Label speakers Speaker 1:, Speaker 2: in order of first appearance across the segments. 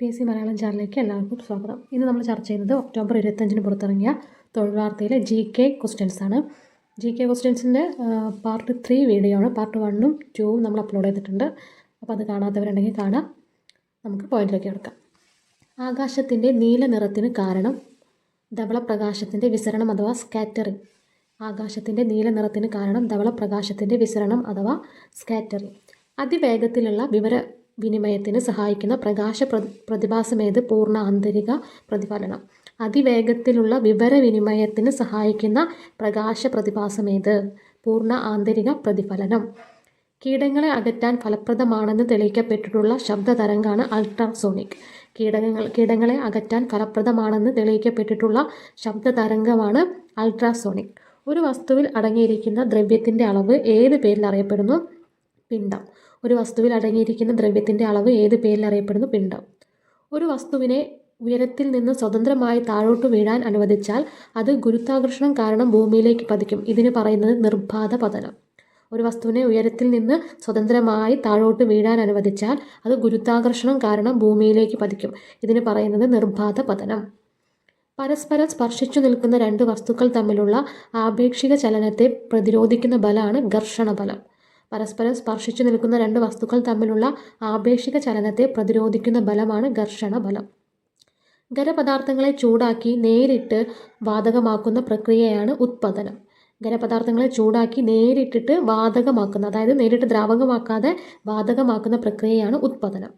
Speaker 1: P S C Malayalam ചാനലിലേക്ക് എല്ലാവർക്കും സ്വാഗതം. ഇന്ന് നമ്മൾ ചർച്ച ചെയ്യുന്നത് ഒക്ടോബർ ഇരുപത്തഞ്ചിന് പുറത്തിറങ്ങിയ തൊഴിൽ വാർത്തയിലെ ജി കെ ക്വസ്റ്റ്യൻസ് ആണ്. ജി കെ ക്വസ്റ്റ്യൻസിന്റെ പാർട്ട് ത്രീ വീഡിയോ ആണ്. പാർട്ട് വണ്ണും ടൂവും നമ്മൾ അപ്ലോഡ് ചെയ്തിട്ടുണ്ട്. അപ്പോൾ അത് കാണാത്തവരുണ്ടെങ്കിൽ കാണാം. നമുക്ക് പോയിന്റിലേക്ക് കിടക്കാം. ആകാശത്തിന്റെ നീല നിറത്തിന് കാരണം ധവളപ്രകാശത്തിന്റെ വിസരണം അഥവാ സ്കാറ്ററിംഗ് ആകാശത്തിന്റെ നീല നിറത്തിന് കാരണം ധവളപ്രകാശത്തിന്റെ വിസരണം അഥവാ സ്കാറ്ററിംഗ് അതിവേഗത്തിലുള്ള വിവര വിനിമയത്തിന് സഹായിക്കുന്ന പ്രകാശ പ്ര- പ്രതിഭാസമേത് പൂർണ ആന്തരിക പ്രതിഫലനം. അതിവേഗത്തിലുള്ള വിവരവിനിമയത്തിന് സഹായിക്കുന്ന പ്രകാശ പ്രതിഭാസമേത് പൂർണ ആന്തരിക പ്രതിഫലനം. കീടങ്ങളെ അകറ്റാൻ ഫലപ്രദമാണെന്ന് തെളിയിക്കപ്പെട്ടിട്ടുള്ള ശബ്ദതരംഗമാണ് അൾട്രാസോണിക്. കീടങ്ങൾ കീടങ്ങളെ അകറ്റാൻ ഫലപ്രദമാണെന്ന് തെളിയിക്കപ്പെട്ടിട്ടുള്ള ശബ്ദതരംഗമാണ് അൾട്രാസോണിക്. ഒരു വസ്തുവിൽ അടങ്ങിയിരിക്കുന്ന ദ്രവ്യത്തിന്റെ അളവ് ഏത് പേരിൽ അറിയപ്പെടുന്നു? പിണ്ഡം. ഒരു വസ്തുവിൽ അടങ്ങിയിരിക്കുന്ന ദ്രവ്യത്തിന്റെ അളവ് ഏത് പേരിൽ അറിയപ്പെടുന്നു? പിണ്ഡം. ഒരു വസ്തുവിനെ ഉയരത്തിൽ നിന്ന് സ്വതന്ത്രമായി താഴോട്ട് വീഴാൻ അനുവദിച്ചാൽ അത് ഗുരുത്വാകർഷണം കാരണം ഭൂമിയിലേക്ക് പതിക്കും. ഇതിന് പറയുന്നത് നിർബാധ പതനം. ഒരു വസ്തുവിനെ ഉയരത്തിൽ നിന്ന് സ്വതന്ത്രമായി താഴോട്ട് വീഴാൻ അനുവദിച്ചാൽ അത് ഗുരുത്വാകർഷണം കാരണം ഭൂമിയിലേക്ക് പതിക്കും. ഇതിന് പറയുന്നത് നിർബാധ പതനം. പരസ്പരം സ്പർശിച്ചു നിൽക്കുന്ന രണ്ട് വസ്തുക്കൾ തമ്മിലുള്ള ആപേക്ഷിക ചലനത്തെ പ്രതിരോധിക്കുന്ന ബലമാണ് ഘർഷണ ബലം. പരസ്പരം സ്പർശിച്ചു നിൽക്കുന്ന രണ്ട് വസ്തുക്കൾ തമ്മിലുള്ള ആപേക്ഷിക ചലനത്തെ പ്രതിരോധിക്കുന്ന ബലമാണ് ഘർഷണ ബലം. ഖരപദാർത്ഥങ്ങളെ ചൂടാക്കി നേരിട്ട് വാതകമാക്കുന്ന പ്രക്രിയയാണ് ഉത്പതനം ഖരപദാർത്ഥങ്ങളെ ചൂടാക്കി നേരിട്ടിട്ട് വാതകമാക്കുന്ന അതായത് നേരിട്ട് ദ്രാവകമാക്കാതെ വാതകമാക്കുന്ന പ്രക്രിയയാണ് ഉത്പതനം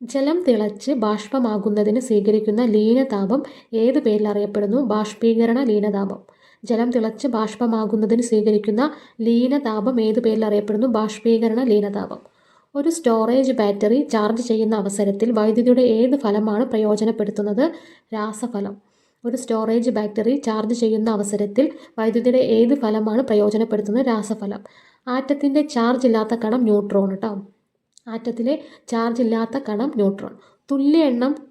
Speaker 1: ജലം തിളച്ച് ബാഷ്പമാകുന്നതിന് സ്വീകരിക്കുന്ന ലീനതാപം ഏത് പേരിൽ അറിയപ്പെടുന്നു ബാഷ്പീകരണ ലീനതാപം. ജലം തിളച്ച് ബാഷ്പമാകുന്നതിന് സ്വീകരിക്കുന്ന ലീനതാപം ഏത് പേരിൽ അറിയപ്പെടുന്നു? ബാഷ്പീകരണ ലീനതാപം. ഒരു സ്റ്റോറേജ് ബാറ്ററി ചാർജ് ചെയ്യുന്ന അവസരത്തിൽ വൈദ്യുതിയുടെ ഏത് ഫലമാണ് പ്രയോജനപ്പെടുത്തുന്നത്? രാസഫലം. ഒരു സ്റ്റോറേജ് ബാറ്ററി ചാർജ് ചെയ്യുന്ന അവസരത്തിൽ വൈദ്യുതിയുടെ ഏത് ഫലമാണ് പ്രയോജനപ്പെടുത്തുന്നത്? രാസഫലം. ആറ്റത്തിന്റെ ചാർജ് ഇല്ലാത്ത കണം ന്യൂട്രോൺ കേട്ടോ ആറ്റത്തിലെ ചാർജ് ഇല്ലാത്ത കണം ന്യൂട്രോൺ. തുല്യ എണ്ണം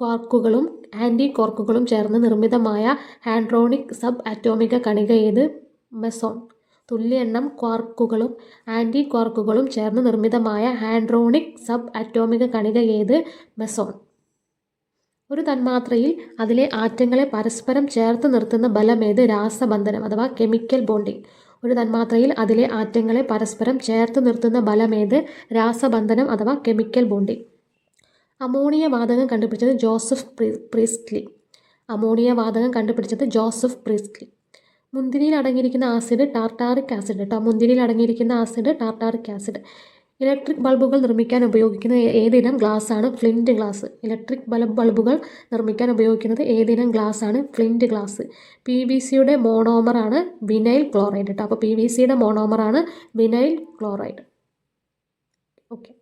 Speaker 1: ക്വാർക്കുകളും ആന്റി ക്വാർക്കുകളും ചേർന്ന് നിർമ്മിതമായ ഹാൻഡ്രോണിക് സബ് അറ്റോമിക കണിക ഏത്? മെസോൺ. തുല്യ എണ്ണം ക്വാർക്കുകളും ആന്റി ക്വാർക്കുകളും ചേർന്ന് നിർമ്മിതമായ ഹാൻഡ്രോണിക് സബ് അറ്റോമിക കണിക ഏത്? മെസോൺ. ഒരു തന്മാത്രയിൽ അതിലെ ആറ്റങ്ങളെ പരസ്പരം ചേർത്ത് നിർത്തുന്ന ബലമേത് രാസബന്ധനം അഥവാ കെമിക്കൽ ബോണ്ടിങ്. ഒരു തന്മാത്രയിൽ അതിലെ ആറ്റങ്ങളെ പരസ്പരം ചേർത്ത് നിർത്തുന്ന ബലമേത് രാസബന്ധനം അഥവാ കെമിക്കൽ ബോണ്ടിങ്. അമോണിയ വാതകം കണ്ടുപിടിച്ചത് ജോസഫ് പ്രീ പ്രീസ്റ്റ്ലി അമോണിയ വാതകം കണ്ടുപിടിച്ചത് ജോസഫ് പ്രീസ്റ്റ്ലി മുന്തിരിയിൽ അടങ്ങിയിരിക്കുന്ന ആസിഡ് ടാർട്ടാറിക് ആസിഡ് കേട്ടോ മുന്തിരിയിൽ അടങ്ങിയിരിക്കുന്ന ആസിഡ് ടാർട്ടാറിക് ആസിഡ്. ഇലക്ട്രിക് ബൾബുകൾ നിർമ്മിക്കാൻ ഉപയോഗിക്കുന്ന ഏതിനം ഗ്ലാസ് ആണ് ഫ്ലിന്റ് ഗ്ലാസ്. ഇലക്ട്രിക് ബൾബ് ബൾബുകൾ നിർമ്മിക്കാൻ ഉപയോഗിക്കുന്നത് ഏതിനം ഗ്ലാസ് ആണ് ഫ്ലിന്റ് ഗ്ലാസ്. പി വി സിയുടെ മോണോമറാണ് വിനൈൽ ക്ലോറൈഡ് കേട്ടോ അപ്പോൾ പി വി സിയുടെ മോണോമറാണ് vinyl chloride okay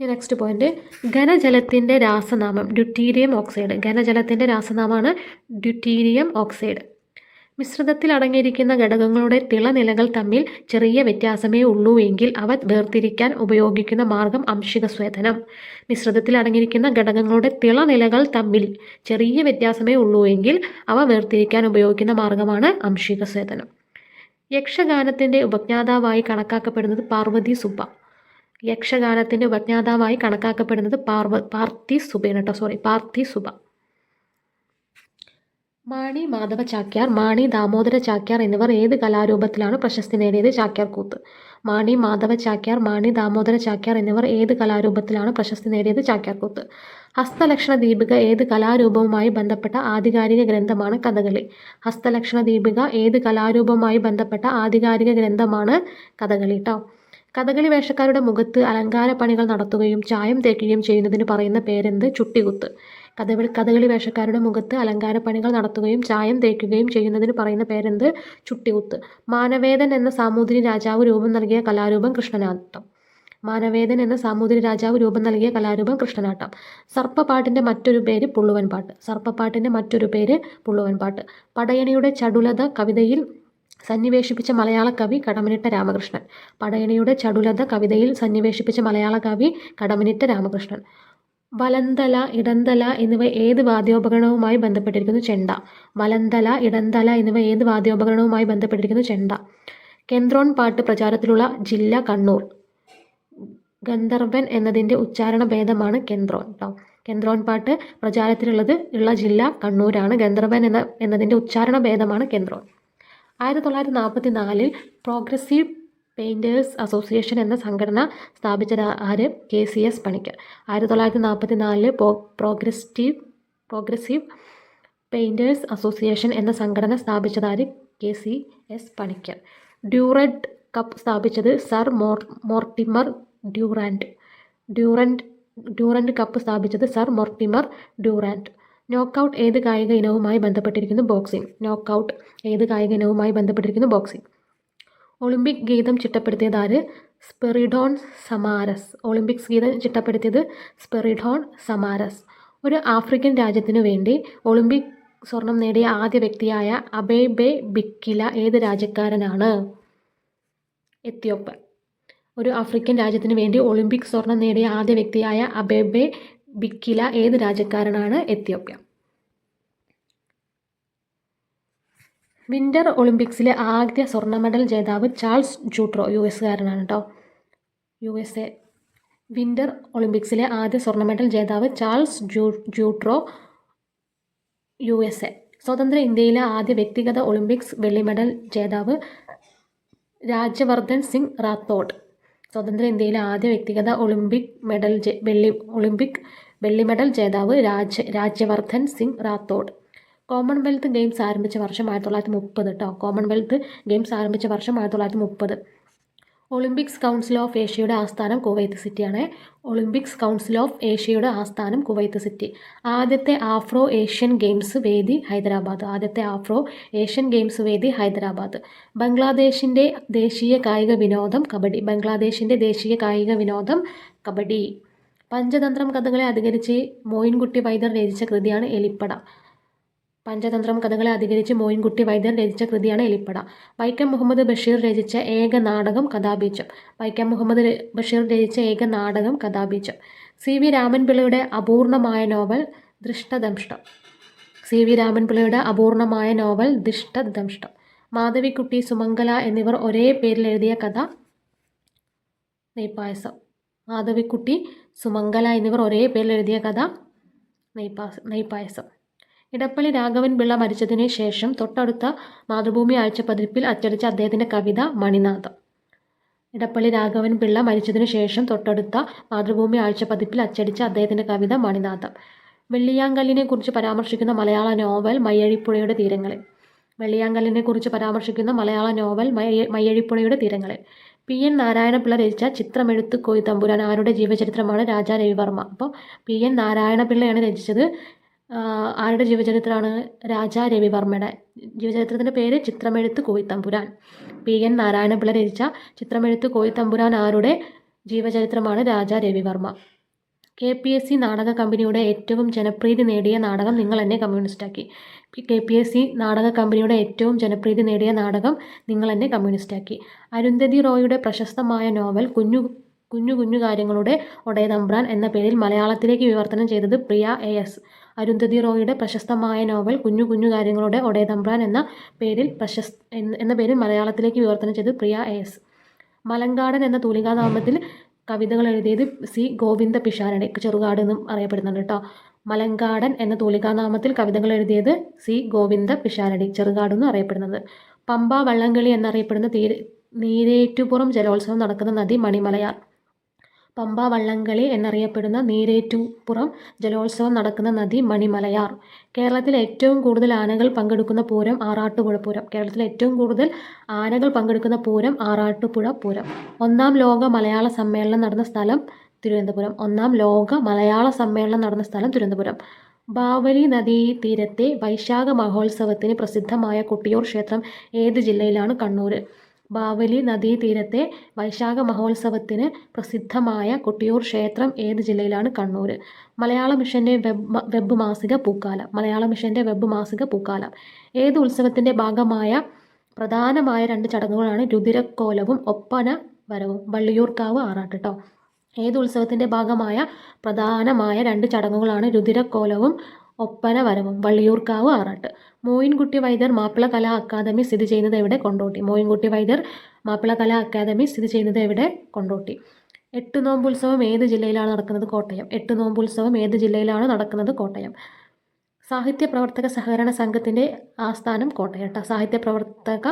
Speaker 1: next point ഘനജലത്തിന്റെ രാസനാമം ഡ്യൂട്ടീരിയം ഓക്സൈഡ് ഘനജലത്തിന്റെ രാസനാമമാണ് ഡ്യൂട്ടീരിയം ഓക്സൈഡ് മിശ്രിതത്തിൽ അടങ്ങിയിരിക്കുന്ന ഘടകങ്ങളുടെ തിളനിലകൾ തമ്മിൽ ചെറിയ വ്യത്യാസമേ ഉള്ളൂ എങ്കിൽ അവ വേർതിരിക്കാൻ ഉപയോഗിക്കുന്ന മാർഗം അംശിക സ്വേദനം. മിശ്രിതത്തിൽ അടങ്ങിയിരിക്കുന്ന ഘടകങ്ങളുടെ തിളനിലകൾ തമ്മിൽ ചെറിയ വ്യത്യാസമേ ഉള്ളൂ എങ്കിൽ അവ വേർതിരിക്കാൻ ഉപയോഗിക്കുന്ന മാർഗമാണ് അംശിക സ്വേദനം. യക്ഷഗാനത്തിന്റെ ഉപജ്ഞാതാവായി കണക്കാക്കപ്പെടുന്നത് പാർവതി സുബ്ബ. യക്ഷഗാനത്തിന്റെ ഉപജ്ഞാതാവായി കണക്കാക്കപ്പെടുന്നത് പാർവ പാർത്ഥി സുബയാണ് കേട്ടോ സോറി പാർത്ഥി സുബ. മാണി മാധവ ചാക്യാർ മാണി ദാമോദര ചാക്യാർ എന്നിവർ ഏത് കലാരൂപത്തിലാണ് പ്രശസ്തി നേടിയത്? ചാക്യാർ കൂത്ത്. മാണി മാധവ ചാക്യാർ മാണി ദാമോദര ചാക്യാർ എന്നിവർ ഏത് കലാരൂപത്തിലാണ് പ്രശസ്തി നേടിയത്? ചാക്യാർ കൂത്ത്. ഹസ്തലക്ഷണ ദീപിക ഏത് കലാരൂപവുമായി ബന്ധപ്പെട്ട ആധികാരിക ഗ്രന്ഥമാണ് കഥകളി? ഹസ്തലക്ഷണ ദീപിക ഏത് കലാരൂപവുമായി ബന്ധപ്പെട്ട ആധികാരിക ഗ്രന്ഥമാണ് കഥകളി കേട്ടോ കഥകളി വേഷക്കാരുടെ മുഖത്ത് അലങ്കാര പണികൾ നടത്തുകയും ചായം തേക്കുകയും ചെയ്യുന്നതിന് പറയുന്ന പേരെന്ത്? ചുട്ടികുത്ത്. കഥകളി കഥകളി വേഷക്കാരുടെ മുഖത്ത് അലങ്കാര പണികൾ നടത്തുകയും ചായം തേക്കുകയും ചെയ്യുന്നതിന് പറയുന്ന പേരെന്ത്? ചുട്ടികുത്ത്. മാനവേദൻ എന്ന സാമൂതിരി രാജാവ് രൂപം നൽകിയ കലാരൂപം കൃഷ്ണനാട്ടം. മാനവേദൻ എന്ന സാമൂതിരി രാജാവ് രൂപം നൽകിയ കലാരൂപം കൃഷ്ണനാട്ടം. സർപ്പപ്പാട്ടിന്റെ മറ്റൊരു പേര് പുള്ളുവൻ പാട്ട് സർപ്പപ്പാട്ടിന്റെ മറ്റൊരു പേര് പുള്ളുവൻ പാട്ട് പടയണിയുടെ ചടുലത കവിതയിൽ സന്നിവേശിപ്പിച്ച മലയാള കവി കടമനിട്ട രാമകൃഷ്ണൻ. പടയണിയുടെ ചടുലത കവിതയിൽ സന്നിവേശിപ്പിച്ച മലയാള കവി കടമനിട്ട രാമകൃഷ്ണൻ. വലന്തല ഇടന്തല എന്നിവ ഏത് വാദ്യോപകരണവുമായി ബന്ധപ്പെട്ടിരിക്കുന്നു? ചെണ്ട. വലന്തല ഇടന്തല എന്നിവ ഏത് വാദ്യോപകരണവുമായി ബന്ധപ്പെട്ടിരിക്കുന്നു? ചെണ്ട. കെന്ത്രോൺ പാട്ട് പ്രചാരത്തിലുള്ള ജില്ല കണ്ണൂർ. ഗന്ധർവൻ എന്നതിന്റെ ഉച്ചാരണ ഭേദമാണ് കേന്ദ്രോൺ കേട്ടോ കെന്ത്രോൻ പാട്ട് പ്രചാരത്തിലുള്ളത് ഉള്ള ജില്ല കണ്ണൂരാണ്. ഗന്ധർവൻ എന്ന എന്നതിന്റെ ഉച്ചാരണ ഭേദമാണ് കെന്ത്രോൻ ആയിരത്തി തൊള്ളായിരത്തി നാൽപ്പത്തി നാലിൽ പ്രോഗ്രസീവ് പെയിന്റേഴ്സ് അസോസിയേഷൻ എന്ന സംഘടന സ്ഥാപിച്ചത് ആര്? കെ. സി. എസ്. പണിക്കർ. ആയിരത്തി തൊള്ളായിരത്തി നാൽപ്പത്തി നാലിൽ പ്രോഗ്രസ്റ്റീവ് പ്രോഗ്രസീവ് പെയിന്റേഴ്സ് അസോസിയേഷൻ എന്ന സംഘടന സ്ഥാപിച്ചത് ആര്? K. C. S. Panicker. Durand cup സ്ഥാപിച്ചത് sir Mor Mortimer Durand Durand Durand cup സ്ഥാപിച്ചത് സർ മോർട്ടിമർ ഡ്യൂറാൻഡ് നോക്കൗട്ട് ഏത് കായിക ഇനവുമായി ബന്ധപ്പെട്ടിരിക്കുന്നു? ബോക്സിംഗ് നോക്കൗട്ട് ഏത് കായിക ഇനവുമായി ബന്ധപ്പെട്ടിരിക്കുന്നു? ബോക്സിംഗ് ഒളിമ്പിക് ഗീതം ചിട്ടപ്പെടുത്തിയത് ആര്? സ്പെറിഡോൺ സമാരസ് ഒളിമ്പിക്സ് ഗീതം ചിട്ടപ്പെടുത്തിയത് സ്പെറിഡോൺ സമാരസ് ഒരു ആഫ്രിക്കൻ രാജ്യത്തിനു വേണ്ടി ഒളിമ്പിക് സ്വർണം നേടിയ ആദ്യ വ്യക്തിയായ അബേബെ ബിക്കില ഏത് രാജ്യക്കാരനാണ്? എത്യോപ്യ. ഒരു ആഫ്രിക്കൻ രാജ്യത്തിന് വേണ്ടി ഒളിമ്പിക് സ്വർണം നേടിയ ആദ്യ വ്യക്തിയായ അബേബെ ബിക്കില ഏത് രാജ്യക്കാരനാണ് എത്യോപ്യ? വിന്റർ ഒളിമ്പിക്സിലെ ആദ്യ സ്വർണ മെഡൽ ജേതാവ് ചാൾസ് ജൂട്രോ യു എസ്സുകാരനാണ് കേട്ടോ യു എസ് എ വിന്റർ ഒളിമ്പിക്സിലെ ആദ്യ സ്വർണ മെഡൽ ജേതാവ് ചാൾസ് ജൂ ജൂട്രോ യു എസ് എ സ്വതന്ത്ര ഇന്ത്യയിലെ ആദ്യ വ്യക്തിഗത ഒളിമ്പിക്സ് വെള്ളി മെഡൽ ജേതാവ് രാജ്യവർദ്ധൻ സിംഗ് റാത്തോഡ്. സ്വതന്ത്ര ഇന്ത്യയിലെ ആദ്യ വ്യക്തിഗത ഒളിമ്പിക് മെഡൽ വെള്ളി ഒളിമ്പിക് വെള്ളി മെഡൽ ജേതാവ് രാജ് രാജ്യവർദ്ധൻ സിംഗ് റാത്തോഡ്. കോമൺവെൽത്ത് ഗെയിംസ് ആരംഭിച്ച വർഷം ആയിരത്തി തൊള്ളായിരത്തി മുപ്പത് കേട്ടോ കോമൺവെൽത്ത് ഗെയിംസ് ആരംഭിച്ച വർഷം ആയിരത്തി തൊള്ളായിരത്തി മുപ്പത് ഒളിമ്പിക്സ് കൗൺസിൽ ഓഫ് ഏഷ്യയുടെ ആസ്ഥാനം കുവൈത്ത് സിറ്റിയാണ്. ഒളിമ്പിക്സ് കൗൺസിൽ ഓഫ് ഏഷ്യയുടെ ആസ്ഥാനം കുവൈത്ത് സിറ്റി. ആദ്യത്തെ ആഫ്രോ ഏഷ്യൻ ഗെയിംസ് വേദി ഹൈദരാബാദ്. ആദ്യത്തെ ആഫ്രോ ഏഷ്യൻ ഗെയിംസ് വേദി ഹൈദരാബാദ്. ബംഗ്ലാദേശിന്റെ ദേശീയ കായിക വിനോദം കബഡി. ബംഗ്ലാദേശിന്റെ ദേശീയ കായിക വിനോദം കബഡി. പഞ്ചതന്ത്രം കഥകളെ അധികരിച്ച് മോയിൻകുട്ടി വൈദ്യർ രചിച്ച കൃതിയാണ് എലിപ്പട. പഞ്ചതന്ത്രം കഥകളെ അധികരിച്ച് മോയിൻകുട്ടി വൈദ്യർ രചിച്ച കൃതിയാണ് എലിപ്പട. വൈക്കം മുഹമ്മദ് ബഷീർ രചിച്ച ഏക നാടകം കഥാബീജം വൈക്കം മുഹമ്മദ് ബഷീർ രചിച്ച ഏക നാടകം കഥാബീജം സി വി രാമൻപിള്ളയുടെ അപൂർണമായ നോവൽ ദൃഷ്ടദംഷ്ടം. സി വി രാമൻപിള്ളയുടെ അപൂർണമായ നോവൽ ദൃഷ്ടദംഷ്ടം. മാധവിക്കുട്ടി സുമംഗല എന്നിവർ ഒരേ പേരിൽ എഴുതിയ കഥ നെയ്പായസം. മാധവിക്കുട്ടി സുമംഗല എന്നിവർ ഒരേ പേരിൽ എഴുതിയ കഥ നെയ്പാസ് നെയ്പായസം. ഇടപ്പള്ളി രാഘവൻ പിള്ള മരിച്ചതിന് ശേഷം തൊട്ടടുത്ത മാതൃഭൂമി ആഴ്ച ആഴ്ചപ്പതിപ്പിൽ അച്ചടിച്ച അദ്ദേഹത്തിന്റെ കവിത മണിനാഥം. ഇടപ്പള്ളി രാഘവൻ പിള്ള മരിച്ചതിനു ശേഷം തൊട്ടടുത്ത മാതൃഭൂമി ആഴ്ച ആഴ്ചപ്പതിപ്പിൽ അച്ചടിച്ച അദ്ദേഹത്തിന്റെ കവിത മണിനാഥം. വെള്ളിയാങ്കല്ലിനെ കുറിച്ച് പരാമർശിക്കുന്ന മലയാള നോവൽ മയ്യഴിപ്പുഴയുടെ തീരങ്ങളിൽ. വെള്ളിയാങ്കല്ലിനെ കുറിച്ച് പരാമർശിക്കുന്ന മലയാള നോവൽ മയ്യഴിപ്പുഴയുടെ തീരങ്ങളിൽ. പി എൻ നാരായണപിള്ള രചിച്ച ചിത്രമെഴുത്ത് കോയി തമ്പുരാൻ. ആരുടെ ജീവചരിത്രമാണ്? രാജാ രവിവർമ്മ അപ്പോൾ പി എൻ നാരായണപിള്ളയാണ് രചിച്ചത്. ആരുടെ ജീവചരിത്രമാണ്? രാജാ രവിവർമ്മയുടെ ജീവചരിത്രത്തിന്റെ പേര് ചിത്രമെഴുത്ത് കോയിത്തമ്പുരാൻ പി എൻ നാരായണപിള്ള രചിച്ച ചിത്രമെഴുത്ത് കോയിത്തമ്പുരാൻ ആരുടെ ജീവചരിത്രമാണ്? Raja Ravi Varma K P S C നാടക കമ്പനിയുടെ ഏറ്റവും ജനപ്രീതി നേടിയ നാടകം നിങ്ങൾ എന്നെ കമ്മ്യൂണിസ്റ്റാക്കി. കെ പി എസ് സി നാടക കമ്പനിയുടെ ഏറ്റവും ജനപ്രീതി നേടിയ നാടകം നിങ്ങൾ എന്നെ കമ്മ്യൂണിസ്റ്റാക്കി. അരുന്ധതി റോയുടെ പ്രശസ്തമായ നോവൽ കുഞ്ഞു കുഞ്ഞു കുഞ്ഞു കാര്യങ്ങളുടെ ഒടയതമ്പ്രാൻ എന്ന പേരിൽ മലയാളത്തിലേക്ക് വിവർത്തനം ചെയ്തത് പ്രിയ എ എസ്. അരുന്ധതി റോയുടെ പ്രശസ്തമായ നോവൽ കുഞ്ഞു കുഞ്ഞു കാര്യങ്ങളുടെ ഒടയതമ്പ്രാൻ എന്ന പേരിൽ പ്രശസ് എന്ന പേരിൽ മലയാളത്തിലേക്ക് വിവർത്തനം ചെയ്തത് പ്രിയ എ എസ്. മലങ്കാടൻ എന്ന തൂലികാനാമത്തിൽ കവിതകൾ എഴുതിയത് സി ഗോവിന്ദ പിഷാരടി ചെറുകാട് എന്നും അറിയപ്പെടുന്നുണ്ട് കേട്ടോ. മലങ്കാടൻ എന്ന തൂലികാനാമത്തിൽ കവിതകൾ എഴുതിയത് സി ഗോവിന്ദ പിഷാരടി ചെറുകാട് എന്ന് അറിയപ്പെടുന്നത്. പമ്പ വള്ളംകളി എന്നറിയപ്പെടുന്ന തീരെ നീരേറ്റുപുറം ജലോത്സവം നടക്കുന്ന നദി മണിമലയാർ. പമ്പ വള്ളംകളി എന്നറിയപ്പെടുന്ന നീരേറ്റുപുറം ജലോത്സവം നടക്കുന്ന നദി മണിമലയാർ. കേരളത്തിൽ ഏറ്റവും കൂടുതൽ ആനകൾ പങ്കെടുക്കുന്ന പൂരം ആറാട്ടുപുഴ പൂരം. കേരളത്തിൽ ഏറ്റവും കൂടുതൽ ആനകൾ പങ്കെടുക്കുന്ന പൂരം ആറാട്ടുപുഴ പൂരം. ഒന്നാം ലോക മലയാള സമ്മേളനം നടന്ന സ്ഥലം തിരുവനന്തപുരം. ഒന്നാം ലോക മലയാള സമ്മേളനം നടന്ന സ്ഥലം തിരുവനന്തപുരം. ബാവലി നദീ തീരത്തെ വൈശാഖ മഹോത്സവത്തിന് പ്രസിദ്ധമായ കൊട്ടിയൂർ ക്ഷേത്രം ഏത് ജില്ലയിലാണ്? കണ്ണൂർ ബാവലി നദീ തീരത്തെ വൈശാഖ മഹോത്സവത്തിന് പ്രസിദ്ധമായ കൊട്ടിയൂർ ക്ഷേത്രം ഏത് ജില്ലയിലാണ്? കണ്ണൂർ മലയാള മിഷന്റെ വെബ് വെബ് മാസിക പൂക്കാലം. മലയാള മിഷന്റെ വെബ് മാസിക പൂക്കാലം. ഏത് ഉത്സവത്തിന്റെ ഭാഗമായ പ്രധാനമായ രണ്ട് ചടങ്ങുകളാണ് രുതിരക്കോലവും ഒപ്പന വരവും വള്ളിയൂർക്കാവ് ആറാട്ട് കേട്ടോ ഏത് ഉത്സവത്തിന്റെ ഭാഗമായ പ്രധാനമായ രണ്ട് ചടങ്ങുകളാണ് രുതിരക്കോലവും ഒപ്പന വരവും വള്ളിയൂർക്കാവ് ആറാട്ട്. മോയിൻകുട്ടി വൈദ്യർ മാപ്പിള കലാ അക്കാദമി സ്ഥിതി ചെയ്യുന്നത് എവിടെ? കൊണ്ടോട്ടി. മോയിൻകുട്ടി വൈദ്യർ മാപ്പിള കലാ അക്കാദമി സ്ഥിതി ചെയ്യുന്നത് എവിടെ? കൊണ്ടോട്ടി. എട്ട് നോമ്പുത്സവം ഏത് ജില്ലയിലാണ് നടക്കുന്നത്? കോട്ടയം. എട്ട് നോമ്പുത്സവം ഏത് ജില്ലയിലാണ് നടക്കുന്നത്? കോട്ടയം. സാഹിത്യ പ്രവർത്തക സഹകരണ സംഘത്തിന്റെ ആസ്ഥാനം കോട്ടയം കേട്ടോ സാഹിത്യ പ്രവർത്തക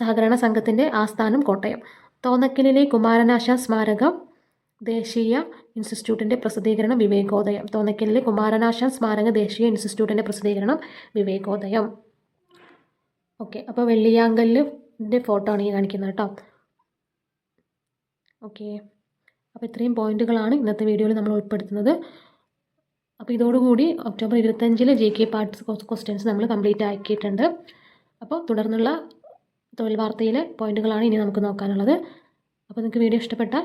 Speaker 1: സഹകരണ സംഘത്തിന്റെ ആസ്ഥാനം കോട്ടയം. തോന്നക്കലിലെ കുമാരനാശ സ്മാരകം ദേശീയ ഇൻസ്റ്റിറ്റ്യൂട്ടിന്റെ പ്രസിദ്ധീകരണം വിവേകോദയം. തോന്നക്കലിലെ കുമാരനാശാൻ സ്മാരക ദേശീയ ഇൻസ്റ്റിറ്റ്യൂട്ടിന്റെ പ്രസിദ്ധീകരണം വിവേകോദയം. ഓക്കെ അപ്പോൾ വെള്ളിയാങ്കല്ലിന്റെ ഫോട്ടോ ആണ് ഈ കാണിക്കുന്നത് കേട്ടോ. ഓക്കെ അപ്പോൾ ഇത്രയും പോയിന്റുകളാണ് ഇന്നത്തെ വീഡിയോയിൽ നമ്മൾ ഉൾപ്പെടുത്തുന്നത്. അപ്പോൾ ഇതോടുകൂടി ഒക്ടോബർ ഇരുപത്തഞ്ചിലെ ജി കെ പാർട്സ് ക്വസ്റ്റ്യൻസ് നമ്മൾ കംപ്ലീറ്റ് ആക്കിയിട്ടുണ്ട്. അപ്പോൾ തുടർന്നുള്ള തൊഴിൽ വാർത്തയിലെ പോയിന്റുകളാണ് ഇനി നമുക്ക് നോക്കാനുള്ളത്. അപ്പോൾ നിങ്ങൾക്ക് വീഡിയോ ഇഷ്ടപ്പെട്ടാൽ